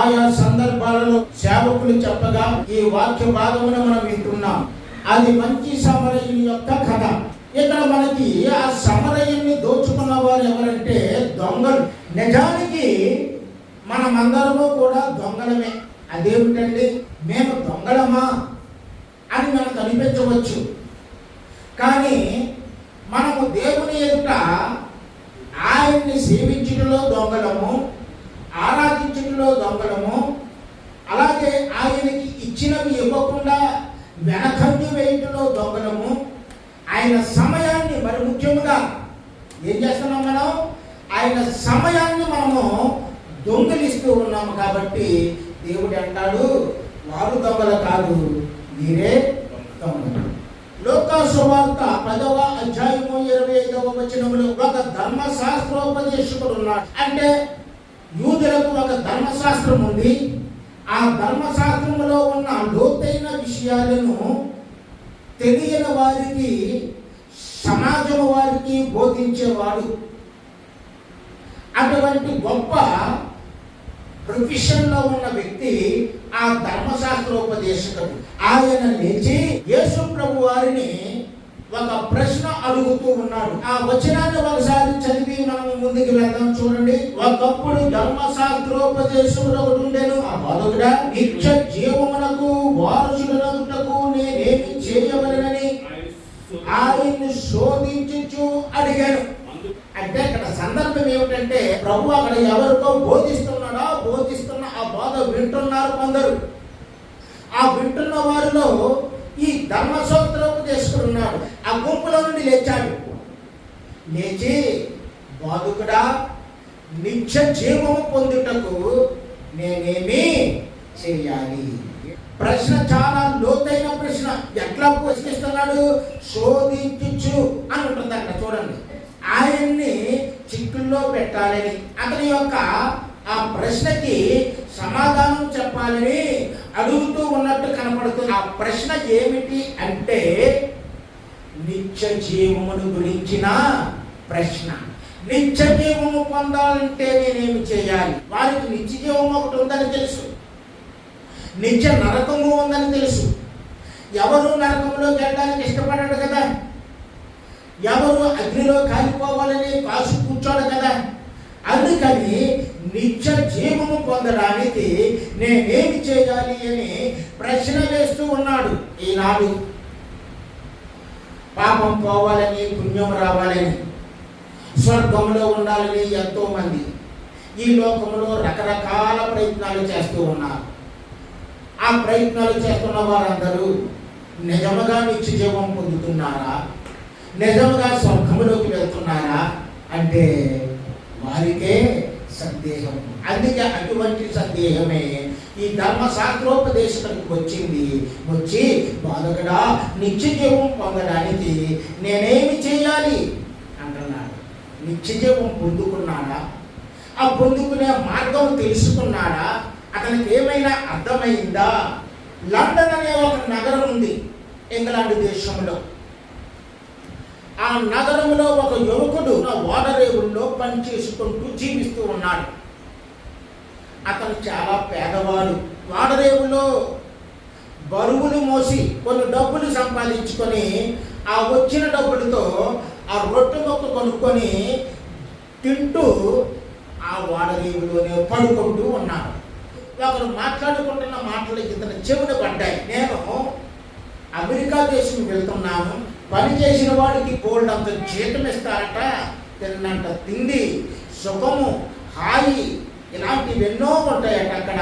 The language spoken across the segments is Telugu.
ఆయా సందర్భాలలో సేవకులు చెప్పగా ఈ వాక్య భాగమును మనం వింటున్నాం. అది మంచి సమరయుని యొక్క కథ. ఇక్కడ మనకి ఆ సమరయుని దోచుకున్న వారు ఎవరంటే దొంగలు. నిజానికి మనమందరము కూడా దొంగలమే. అదేమిటండి? మేము దొంగలమా అని మనకు అనిపించవచ్చు. కానీ మనము దేవుని ఎదుట ఆయన్ని సేవించడంలో దొంగలము. అవ్వడము అలాగే ఆయనకి ఇచ్చినవి ఇవ్వకుండా వెనకంజు వేయటంలో దొంగడము. ఆయన సమయాన్ని మరి ముఖ్యముగా ఏం చేస్తున్నాం మనం? ఆయన సమయాన్ని మనము దొంగలిస్తూ ఉన్నాము కాబట్టి దేవుడు అంటాడు వారు దొంగలు కాదు మీరే దొంగలు. లోకా సువార్త పదవ అధ్యాయము ఇరవై ఐదవ వచనంలో ఒక ధర్మశాస్త్రోపదేశకుడు ఉన్నాడు. అంటే యూదులకు ఒక ధర్మశాస్త్రం ఉంది. ఆ ధర్మశాస్త్రములో ఉన్న లోతైన విషయాలను తెలియని వారికి సమాజం వారికి బోధించేవాడు. అటువంటి గొప్ప ప్రొఫెషన్లో ఉన్న వ్యక్తి ఆ ధర్మశాస్త్రోపదేశకుడు ఆయన లేచి యేసు ప్రభు వారిని ఒక ప్రశ్న అడుగుతూ ఉన్నాడు. ఆ వచనాన్ని ఒకసారి చదివి మనం ముందుకు వెళ్దాం చూడండి. ఒకప్పుడు ధర్మశాస్త్రోపదేశకుడు ఒకటి ఉండేను. ఆ బాధకుడ నిత్య జీవమునకు వారసులనగుటకు నేనేమి చేయవలనని ఆయన్ని శోధించు అడిగాను. అంటే ఇక్కడ సందర్భం ఏమిటంటే ప్రభు అక్కడ ఎవరికో బోధిస్తున్నాడా? బోధిస్తున్న ఆ బోధ వింటున్నారు కొందరు. ఆ వింటున్న వారిలో ఈ ధర్మసూత్రోపదేశకుడు ఆ గుంపులో నుండి లేచాడు. లేచి బాధకుడా నిత్య జీవము పొందుటకు నేనేమి చేయాలి? ప్రశ్న చాలా లోతైన ప్రశ్న. ఎట్లా ప్రశ్నిస్తున్నాడు? శోధించు అని ఉంటుంది అక్కడ చూడండి. ఆయన్ని చిక్కుల్లో పెట్టాలని అతని యొక్క ఆ ప్రశ్నకి సమాధానం చెప్పాలని అడుగుతూ ఉన్నట్టు కనపడుతుంది. ఆ ప్రశ్న ఏమిటి అంటే నిత్య జీవమును గురించిన ప్రశ్న. నిత్య జీవము పొందాలంటే నేనేమి చేయాలి? వారికి నిత్య జీవం ఒకటి ఉందని తెలుసు. నిత్య నరకము ఉందని తెలుసు. ఎవరు నరకంలో వెళ్ళడానికి ఇష్టపడడు కదా? ఎవరు అగ్నిలో కాలిపోవాలని కాసు కూర్చోడు కదా? అందుకని నిత్య జీవము పొందడానికి నేనేమి చేయాలి అని ప్రశ్న వేస్తూ ఉన్నాడు ఈనాడు. పాపం పోవాలని పుణ్యం రావాలని. స్వర్గంలో ఉండాలని ఎంతోమంది ఈ లోకంలో రకరకాల ప్రయత్నాలు చేస్తూ ఉన్నారు. ఆ ప్రయత్నాలు చేస్తున్న వారందరూ నిజముగా నిత్య జీవం పొందుతున్నారా? నిజముగా స్వర్గంలోకి వెళ్తున్నారా? అంటే వారికే సందేహం. అందుకే అటువంటి సందేహమే ఈ ధర్మశాస్త్రోపదేశకుడికి వచ్చింది. వచ్చి బాధకుడా నిత్య జీవం పొందడానికి నేనేమి చేయాలి? నిత్యజీవం నిత్య జీవం పొందుకున్నాడా? ఆ పొందుకునే మార్గం తెలుసుకున్నాడా? అతనికి ఏమైనా అర్థమైందా? లండన్ అనే ఒక నగరం ఉంది ఇంగ్లాండ్ దేశంలో. ఆ నగరంలో ఒక యువకుడు ఓడరేవుల్లో పనిచేసుకుంటూ జీవిస్తూ ఉన్నాడు. అతను చాలా పేదవాడు. ఓడరేవులో బరువులు మోసి కొన్ని డబ్బులు సంపాదించుకొని ఆ వచ్చిన డబ్బులతో ఆ రొట్టె మొక్క కొనుక్కొని తింటూ ఆ ఓడరేవులోనే పడుకుంటూ ఉన్నాను ఒకరు మాట్లాడుకుంటున్న మాటలు ఇతను చెవున పడ్డాయి. నేను అమెరికా దేశం వెళ్తున్నాను. పని చేసిన వాడికి గోల్డ్ అంత జీతం ఇస్తారట. తిన్నంత తిండి సుఖము హాయి ఇలాంటివి ఎన్నో ఉంటాయట అక్కడ.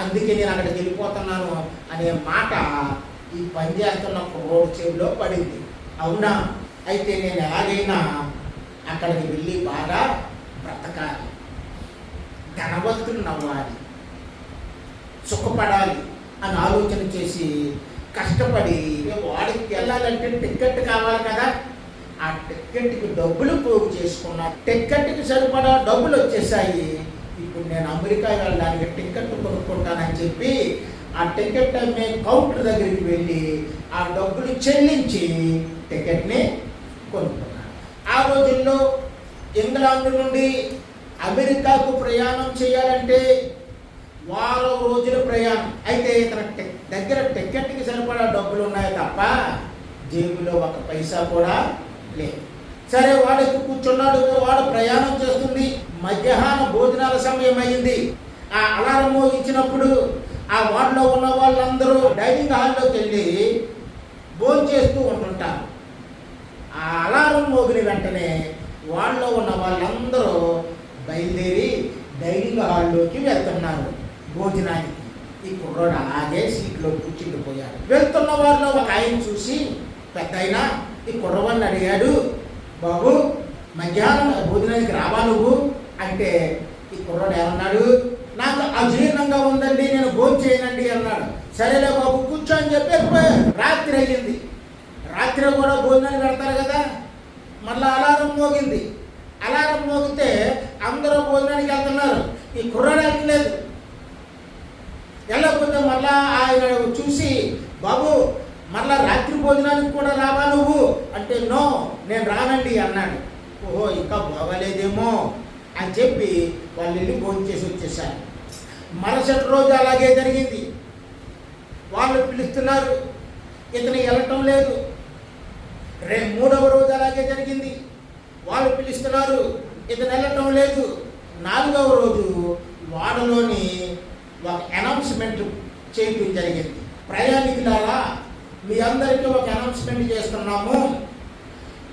అందుకే నేను అక్కడికి వెళ్ళిపోతున్నాను అనే మాట ఈ పని చేస్తున్న రోడ్ చెవిలో పడింది. అవునా? అయితే నేను ఎలాగైనా అక్కడికి వెళ్ళి బాగా బ్రతకాలి. ధనవంతులు నవ్వాలి. సుఖపడాలి అని ఆలోచన చేసి కష్టపడి వాడికి వెళ్ళాలంటే టికెట్ కావాలి కదా. ఆ టికెట్కి డబ్బులు పోగు చేసుకున్నా టికెట్కి సరిపడా డబ్బులు వచ్చేసాయి. ఇప్పుడు నేను అమెరికా వెళ్ళడానికి టికెట్ కొనుక్కుంటానని చెప్పి ఆ టికెట్ అమ్మే కౌంటర్ దగ్గరికి వెళ్ళి ఆ డబ్బులు చెల్లించి టికెట్ని కొనుక్కున్నాను ఆ రోజుల్లో ఇంగ్లాండ్ నుండి అమెరికాకు ప్రయాణం చేయాలంటే వారం రోజుల ప్రయాణం. అయితే ఇతర దగ్గర టికెట్కి సరిపడా డబ్బులు ఉన్నాయి తప్ప జేబులో ఒక పైసా కూడా లేదు. సరే వాడు కూర్చున్నాడు వాడు ప్రయాణం చేస్తుంది. మధ్యాహ్న భోజనాల సమయం అయింది. ఆ అలారం మోగించినప్పుడు ఆ వార్డులో ఉన్న వాళ్ళందరూ డైనింగ్ హాల్లోకి వెళ్ళి భోజనం చేస్తూ ఉంటుంటారు. ఆ అలారం మోగిన వెంటనే వాళ్ళలో ఉన్న వాళ్ళందరూ బయలుదేరి డైనింగ్ హాల్లోకి వెళ్తున్నారు. భోజనానికి. ఈ కుర్రోడు అలాగే సీట్లో కూర్చుండిపోయాడు. వెళ్తున్న వారిలో ఒక ఆయన చూసి పెద్ద ఆయన ఈ కుర్రవాడిని అడిగాడు బాబు మధ్యాహ్నం భోజనానికి రావా నువ్వు? అంటే ఈ కుర్రోడు ఏమన్నాడు? నాకు అజీర్ణంగా ఉందండి నేను భోజనం చేయనండి అన్నాడు. సరేలే బాబు కూర్చో అని చెప్పి రాత్రి అయ్యింది. రాత్రి కూడా భోజనాలు పెడతారు కదా. మళ్ళీ అలారం మోగింది. అలారం మోగితే అందరూ భోజనానికి వెళ్తున్నారు. ఈ కుర్రాడు వెళ్ళలేదు వెళ్ళకపోతే మళ్ళా ఆయన చూసి బాబు మళ్ళా రాత్రి భోజనానికి కూడా రావా నువ్వు? అంటే నో నేను రానండి అన్నాడు. ఓహో ఇంకా బాగలేదేమో అని చెప్పి వాళ్ళు వెళ్ళి భోజనం చేసి వచ్చేసారు మరుసటి రోజు అలాగే జరిగింది. వాళ్ళు పిలుస్తున్నారు. ఇతను వెళ్ళటం లేదు. రే మూడవ రోజు అలాగే జరిగింది. వాళ్ళు పిలుస్తున్నారు ఇతను వెళ్ళటం లేదు. నాలుగవ రోజు వాడలోని ఒక అనౌన్స్మెంట్ చేయటం జరిగింది. ప్రయాణికులారా మీ అందరికీ ఒక అనౌన్స్మెంట్ చేస్తున్నాము.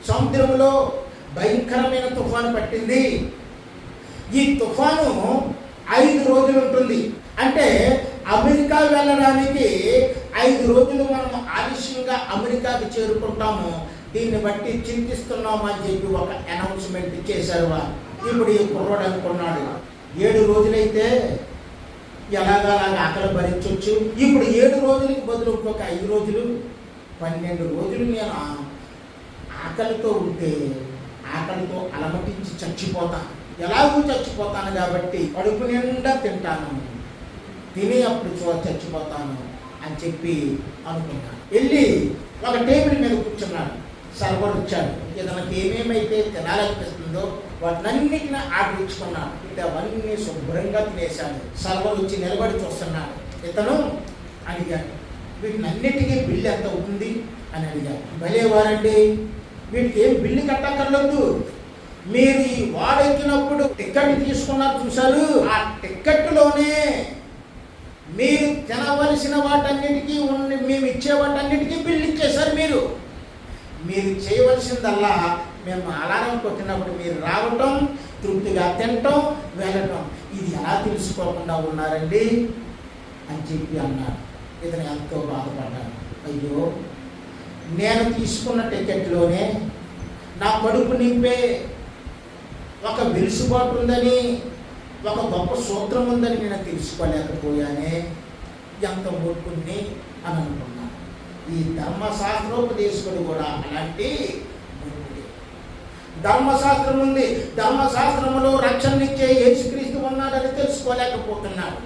సముద్రంలో భయంకరమైన తుఫాను పట్టింది. ఈ తుఫాను ఐదు రోజులు ఉంటుంది. అంటే అమెరికా వెళ్ళడానికి ఐదు రోజులు మనం ఆలస్యంగా అమెరికాకి చేరుకుంటాము. దీన్ని బట్టి చింతిస్తున్నాము అని చెప్పి ఒక అనౌన్స్మెంట్ చేశారు వారు. ఇప్పుడు ఈ కుర్రోడు అనుకున్నాడు ఏడు రోజులైతే ఎలాగలాగా ఆకలి భరించవచ్చు ఇప్పుడు ఏడు రోజులకి బదులు ఇంకొక ఐదు రోజులు పన్నెండు రోజులు నేను ఆకలితో ఉంటే ఆకలితో అలమటించి చచ్చిపోతాను. ఎలాగూ చచ్చిపోతాను కాబట్టి కడుపు నిండా తింటాను. తిని అప్పుడు చూ చచ్చిపోతాను అని చెప్పి అనుకున్నాను వెళ్ళి ఒక టేబుల్ మీద కూర్చున్నాను సర్వర్ వచ్చాడు. ఇతనికి ఏమేమైతే తినాలనిపిస్తుందో వాటినన్నిటిని ఆర్డర్ ఇచ్చుకున్నాను ఇది అవన్నీ శుభ్రంగా తినేశాను సర్వర్ వచ్చి నిలబడి చూస్తున్నాడు. ఇతను అడిగాడు. వీటినన్నిటికీ బిల్లు ఎంత ఉంది అని అడిగాడు. భలేవారండి. వీటికి ఏం బిల్లు కట్టక్కర్లేదు. మీరు ఈ వాడెక్కినప్పుడు టికెట్ తీసుకున్నారు చూశారు. ఆ టికెట్లోనే మీరు తినవలసిన వాటన్నిటికీ ఉండి మేము ఇచ్చే వాటన్నిటికీ బిల్లు ఇచ్చేశారు మీరు. మీరు చేయవలసిందల్లా మేము అలారం కొట్టినప్పుడు మీరు రావటం తృప్తిగా తినటం వెళ్ళటం. ఇది ఎలా తెలుసుకోకుండా ఉన్నారండి? అని చెప్పి అన్నాడు. ఇతను ఎంతో బాధపడ్డాడు. అయ్యో నేను తీసుకున్న టికెట్లోనే నా కడుపు నింపే ఒక వెలుసుబాటు ఉందని ఒక గొప్ప సూత్రం ఉందని నేను తెలుసుకోలేకపోయానే ఎంత ఓర్పుణ్ణి అని అనుకున్నాను ఈ ధర్మశాస్త్రోపదేశకుడు కూడా అలాంటి ధర్మశాస్త్రం ఉంది. ధర్మశాస్త్రములో రక్షణనిచ్చే యేసుక్రీస్తు ఉన్నాడని తెలుసుకోలేకపోతున్నాడు.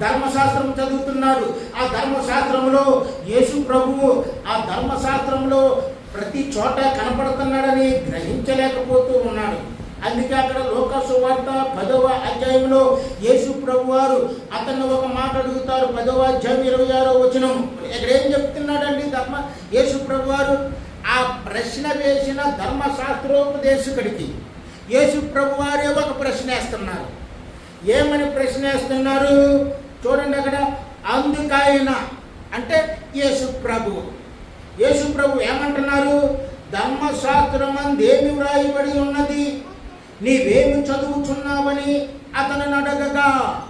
ధర్మశాస్త్రం చదువుతున్నాడు. ఆ ధర్మశాస్త్రంలో యేసు ప్రభువు ఆ ధర్మశాస్త్రంలో ప్రతి చోట కనపడుతున్నాడని గ్రహించలేకపోతూ ఉన్నాడు. అందుకే అక్కడ లోక వార్త పదవ అధ్యాయంలో యేసు ప్రభు వారు అతను ఒక మాట అడుగుతారు. పదవ అధ్యాయం ఇరవై ఆరో వచనం. ఇక్కడ ఏం చెప్తున్నాడండి ధర్మ? యేసు ప్రభు వారు ఆ ప్రశ్న వేసిన ధర్మశాస్త్రోపదేశకుడికి యేసు ప్రభు వారే ఒక ప్రశ్న వేస్తున్నారు. ఏమని ప్రశ్న వేస్తున్నారు? చూడండి అక్కడ. అందుకైన అంటే యేసు ప్రభు. యేసు ప్రభు ఏమంటున్నారు? ధర్మశాస్త్రం అందేమి వ్రాయబడి ఉన్నది? నీవేమి చదువుచున్నావని అతను అడగగా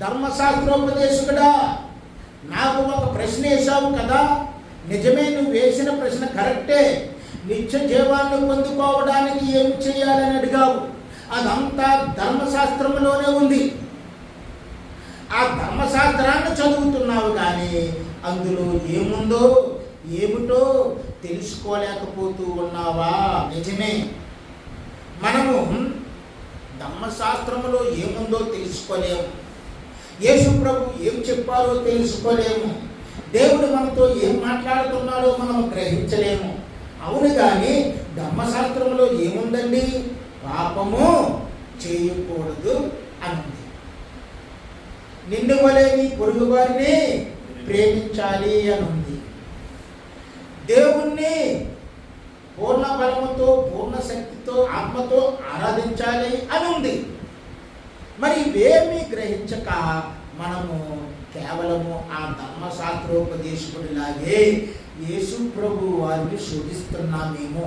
ధర్మశాస్త్రోపదేశకుడా నాకు ఒక ప్రశ్న వేసావు కదా. నిజమే నువ్వు వేసిన ప్రశ్న కరెక్టే. నిత్య జీవాన్ని పొందుకోవడానికి ఏమి చేయాలని అడిగావు? అదంతా ధర్మశాస్త్రంలోనే ఉంది. ఆ ధర్మశాస్త్రాన్ని చదువుతున్నావు కానీ అందులో ఏముందో ఏమిటో తెలుసుకోలేకపోతూ ఉన్నావా? నిజమే. మనము ధర్మశాస్త్రములో ఏముందో తెలుసుకోలేము. యేసు ప్రభు ఏం చెప్పారో తెలుసుకోలేము. దేవుడు మనతో ఏం మాట్లాడుతున్నాడో మనం గ్రహించలేము. అవును కానీ ధర్మశాస్త్రంలో ఏముందండి? పాపము చేయకూడదు అని ఉంది నిన్ను వలె నీ పొరుగు వారిని ప్రేమించాలి అని ఉంది దేవుణ్ణి పూర్ణ బలముతో పూర్ణ శక్తి మనస్సుతో ఆత్మతో ఆరాధించాలి అని ఉంది. మరి ఇవేమీ గ్రహించక మనము కేవలము ఆ ధర్మశాస్త్రోపదేశకుడిలాగే యేసు ప్రభు వారిని శోధిస్తున్నామేమో.